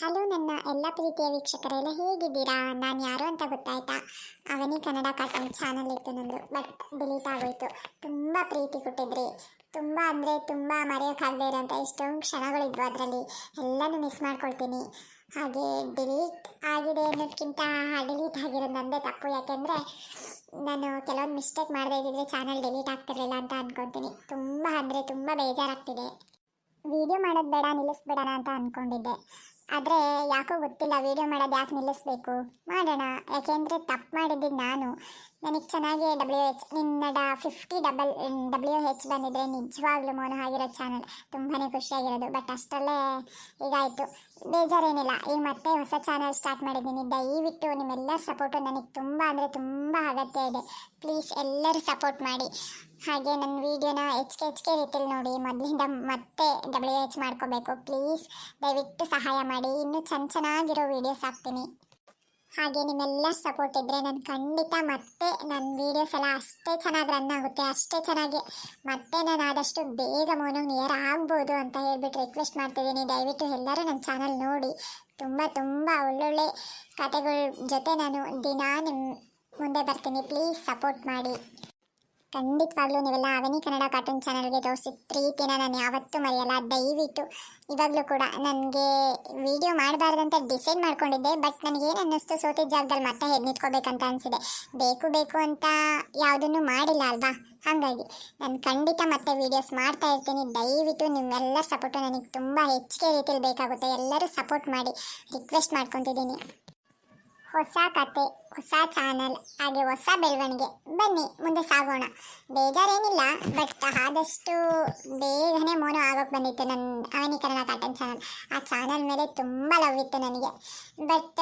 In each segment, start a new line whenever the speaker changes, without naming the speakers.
Hello ನನ್ನ ಎಲ್ಲ ಪ್ರೀತಿಯ ವೀಕ್ಷಕರೆಲ್ಲ ಹೇಗಿದ್ದೀರಾ? ನಾನು ಯಾರು ಅಂತ ಗೊತ್ತಾಯ್ತಾ? ಅವನಿ ಕನ್ನಡ ಕಾರ್ಟೂನ್ ಚಾನಲ್ ಇತ್ತು ನಂದು, ಬಟ್ ಡಿಲೀಟ್ ಆಗೋಯ್ತು. ತುಂಬ ಪ್ರೀತಿ ಕೊಟ್ಟಿದ್ರಿ. ತುಂಬ ಅಂದರೆ ತುಂಬ ಮರೆಯೋಕ್ಕಾಗದೇ ಇರೋಂಥ ಎಷ್ಟೊಂದು ಕ್ಷಣಗಳಿದ್ವು ಅದರಲ್ಲಿ. ಎಲ್ಲನೂ ಮಿಸ್ ಮಾಡ್ಕೊಳ್ತೀನಿ. ಹಾಗೆ ಡಿಲೀಟ್ ಆಗಿದೆ ಅನ್ನೋದಕ್ಕಿಂತ ಡಿಲೀಟ್ ಆಗಿರೋದು ನಂದೇ ತಪ್ಪು. ಯಾಕೆಂದರೆ ನಾನು ಕೆಲವೊಂದು ಮಿಸ್ಟೇಕ್ ಮಾಡದೇ ಇದ್ದಿದ್ರೆ ಚಾನಲ್ ಡಿಲೀಟ್ ಆಗ್ತಿರಲಿಲ್ಲ ಅಂತ ಅಂದ್ಕೊತೀನಿ ತುಂಬ ಅಂದರೆ ತುಂಬ ಬೇಜಾರಾಗ್ತಿದೆ. ವಿಡಿಯೋ ಮಾಡೋದು ಬೇಡ, ನಿಲ್ಲಿಸ್ಬೇಡಣ ಅಂತ ಅಂದ್ಕೊಂಡಿದ್ದೆ ಆದರೆ ಯಾಕೋ ಗೊತ್ತಿಲ್ಲ, ವಿಡಿಯೋ ಮಾಡೋದು ಯಾಕೆ ನಿಲ್ಲಿಸ್ಬೇಕು? ಮಾಡೋಣ. ಯಾಕೆಂದರೆ ತಪ್ಪು ಮಾಡಿದ್ದು ನಾನು. ನನಗೆ ಚೆನ್ನಾಗಿ ಡಬ್ಲ್ಯೂ ಎಚ್ ನಿನ್ನ ಫಿಫ್ಟಿ ಡಬಲ್ ಡಬ್ಲ್ಯೂ ಹೆಚ್ ಬಂದಿದ್ರೆ ನಿಜವಾಗ್ಲೂ ಮೋನ ಆಗಿರೋ ಚಾನಲ್ ತುಂಬಾ ಖುಷಿಯಾಗಿರೋದು. ಬಟ್ ಅಷ್ಟರಲ್ಲೇ ಈಗಾಯಿತು ಬೇಜಾರೇನಿಲ್ಲ. ಈಗ ಮತ್ತೆ ಹೊಸ ಚಾನಲ್ ಸ್ಟಾರ್ಟ್ ಮಾಡಿದ್ದೀನಿ. ದಯವಿಟ್ಟು ನಿಮ್ಮೆಲ್ಲರ ಸಪೋರ್ಟು ನನಗೆ ತುಂಬ ಅಂದರೆ ತುಂಬ ಅಗತ್ಯ ಇದೆ. ಪ್ಲೀಸ್ ಎಲ್ಲರೂ ಸಪೋರ್ಟ್ ಮಾಡಿ. ಹಾಗೆ ನನ್ನ ವೀಡಿಯೋನ ಎಚ್ ಕೆ ರೀತಿಯಲ್ಲಿ ನೋಡಿ. ಮೊದಲಿಂದ ಮತ್ತೆ ಡಬ್ಲ್ಯೂ ಎಚ್ ಮಾಡ್ಕೋಬೇಕು. ಪ್ಲೀಸ್ ದಯವಿಟ್ಟು ಸಹಾಯ ಮಾಡಿ. ಇನ್ನೂ ಚೆನ್ನ ಚೆನ್ನಾಗಿರೋ ವೀಡಿಯೋಸ್ ಹಾಕ್ತೀನಿ. ಹಾಗೆ ನಿಮ್ಮೆಲ್ಲ ಸಪೋರ್ಟ್ ಇದ್ದರೆ ನಾನು ಖಂಡಿತ ಮತ್ತೆ ನನ್ನ ವೀಡಿಯೋಸ್ ಎಲ್ಲ ಅಷ್ಟೇ ಚೆನ್ನಾಗಿ ರನ್ ಆಗುತ್ತೆ, ಅಷ್ಟೇ ಚೆನ್ನಾಗಿ ಮತ್ತೆ ನಾನು ಆದಷ್ಟು ಬೇಗ ಮೋನಿಗೆ ನಿಯರ್ ಆಗ್ಬೋದು ಅಂತ ಹೇಳ್ಬಿಟ್ಟು ರಿಕ್ವೆಸ್ಟ್ ಮಾಡ್ತಿದ್ದೀನಿ. ದಯವಿಟ್ಟು ಎಲ್ಲರೂ ನನ್ನ ಚಾನಲ್ ನೋಡಿ. ತುಂಬ ತುಂಬ ಒಳ್ಳೊಳ್ಳೆ ಕತೆಗಳ ಜೊತೆ ನಾನು ದಿನ ನಿಮ್ಮ ಮುಂದೆ ಬರ್ತೀನಿ. ಪ್ಲೀಸ್ ಸಪೋರ್ಟ್ ಮಾಡಿ. ಖಂಡಿತವಾಗ್ಲೂ ನೀವೆಲ್ಲ ಅವನಿ ಕನ್ನಡ ಕಾರ್ಟೂನ್ ಚಾನಲ್ಗೆ ತೋರಿಸಿದ ಪ್ರೀತಿನ ನಾನು ಯಾವತ್ತೂ ಮರೆಯಲ್ಲ. ದಯವಿಟ್ಟು ಇವಾಗಲೂ ಕೂಡ ನನಗೆ ವಿಡಿಯೋ ಮಾಡಬಾರ್ದಂತ ಡಿಸೈಡ್ ಮಾಡ್ಕೊಂಡಿದ್ದೆ ಬಟ್ ನನಗೇನು ಅನ್ನಿಸ್ತು ಸೋತಿದ್ದ ಜಾಗದಲ್ಲಿ ಮತ್ತೆ ಹೆದ್ ನಿಂತ್ಕೋಬೇಕಂತ ಅನಿಸಿದೆ. ಬೇಕು ಬೇಕು ಅಂತ ಯಾವುದನ್ನು ಮಾಡಿಲ್ಲ ಅಲ್ವಾ? ಹಾಗಾಗಿ ನಾನು ಖಂಡಿತ ಮತ್ತೆ ವೀಡಿಯೋಸ್ ಮಾಡ್ತಾ ಇರ್ತೀನಿ. ದಯವಿಟ್ಟು ನಿಮ್ಮೆಲ್ಲರ ಸಪೋರ್ಟು ನನಗೆ ತುಂಬ ಹೆಚ್ಚಿಗೆ ರೀತಿಯಲ್ಲಿ ಬೇಕಾಗುತ್ತೆ. ಎಲ್ಲರೂ ಸಪೋರ್ಟ್ ಮಾಡಿ ರಿಕ್ವೆಸ್ಟ್ ಮಾಡ್ಕೊತಿದ್ದೀನಿ. ಹೊಸ ಕತೆ, ಹೊಸ ಚಾನಲ್, ಹಾಗೆ ಹೊಸ ಬೆಳವಣಿಗೆ. ಬನ್ನಿ, ಮುಂದೆ ಸಾಗೋಣ. ಬೇಜಾರೇನಿಲ್ಲ ಬಟ್ ಆದಷ್ಟು ಬೇಗನೆ ಮೋನು ಆಗೋಕ್ಕೆ ಬಂದಿತ್ತು ನನ್ನ ಅವನಿ ಕಾಟನ್ ಚಾನಲ್. ಆ ಚಾನಲ್ ಮೇಲೆ ತುಂಬ ಲವ್ ಇತ್ತು ನನಗೆ. ಬಟ್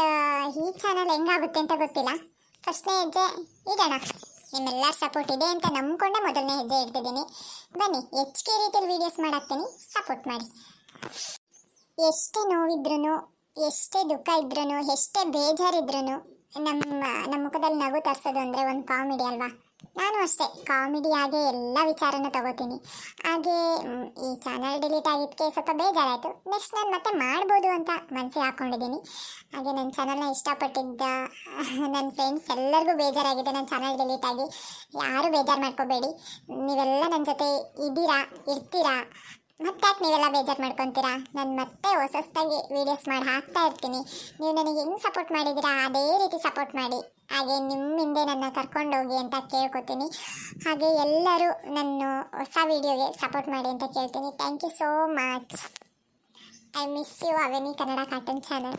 ಈ ಚಾನಲ್ ಹೆಂಗಾಗುತ್ತೆ ಅಂತ ಗೊತ್ತಿಲ್ಲ. ಫಸ್ಟ್ನೇ ಹೆಜ್ಜೆ ಇಡೋಣ. ನಿಮ್ಮೆಲ್ಲರ ಸಪೋರ್ಟ್ ಇದೆ ಅಂತ ನಂಬ್ಕೊಂಡೆ ಮೊದಲನೇ ಹೆಜ್ಜೆ ಇಡ್ತಿದ್ದೀನಿ. ಬನ್ನಿ, ಹೆಚ್ಚಿಗೆ ರೀತಿಯಲ್ಲಿ ವೀಡಿಯೋಸ್ ಮಾಡಾಕ್ತೀನಿ. ಸಪೋರ್ಟ್ ಮಾಡಿ. ಎಷ್ಟೇ ನೋವಿದ್ರೂ ಎಷ್ಟೇ ದುಃಖ ಇದ್ರೂ ಎಷ್ಟೇ ಬೇಜಾರಿದ್ರೂ ನಮ್ಮ ನಮ್ಮ ಮುಖದಲ್ಲಿ ನಗು ತರಿಸೋದು ಅಂದರೆ ಒಂದು ಕಾಮಿಡಿ ಅಲ್ವಾ? ನಾನು ಅಷ್ಟೇ ಆಗಿ ಎಲ್ಲ ವಿಚಾರನ ತಗೋತೀನಿ. ಹಾಗೆ ಈ ಚಾನಲ್ ಡಿಲೀಟ್ ಆಗಿದ್ದಕ್ಕೆ ಸ್ವಲ್ಪ ಬೇಜಾರಾಯಿತು. ನೆಕ್ಸ್ಟ್ ನಾನು ಮತ್ತೆ ಮಾಡ್ಬೋದು ಅಂತ ಮನಸ್ಸಿಗೆ ಹಾಕ್ಕೊಂಡಿದ್ದೀನಿ ಹಾಗೆ ನನ್ನ ಚಾನಲ್ನ ಇಷ್ಟಪಟ್ಟಿದ್ದ ನನ್ನ ಫ್ರೆಂಡ್ಸ್ ಎಲ್ಲರಿಗೂ ಬೇಜಾರಾಗಿದೆ ನನ್ನ ಚಾನಲ್ ಡಿಲೀಟ್ ಆಗಿ. ಯಾರೂ ಬೇಜಾರು ಮಾಡ್ಕೋಬೇಡಿ. ನೀವೆಲ್ಲ ನನ್ನ ಜೊತೆ ಇದ್ದೀರಾ, ಇರ್ತೀರಾ? ಮತ್ತೆ ಯಾಕೆ ನೀವೆಲ್ಲ ಬೇಜಾರು ಮಾಡ್ಕೊತೀರಾ? ನಾನು ಮತ್ತೆ ಹೊಸ ಹೊಸದಾಗಿ ವೀಡಿಯೋಸ್ ಮಾಡಿ ಹಾಕ್ತಾ ಇರ್ತೀನಿ. ನೀವು ನನಗೆ ಹೆಂಗೆ ಸಪೋರ್ಟ್ ಮಾಡಿದ್ದೀರಾ ಅದೇ ರೀತಿ ಸಪೋರ್ಟ್ ಮಾಡಿ. ಹಾಗೆ ನಿಮ್ಮ ಹಿಂದೆ ನನ್ನ ಕರ್ಕೊಂಡೋಗಿ ಅಂತ ಕೇಳ್ಕೊತೀನಿ. ಹಾಗೆ ಎಲ್ಲರೂ ನನ್ನ ಹೊಸ ವೀಡಿಯೋಗೆ ಸಪೋರ್ಟ್ ಮಾಡಿ ಅಂತ ಕೇಳ್ತೀನಿ. Thank you so much I miss you Avani Kannada cartoon channel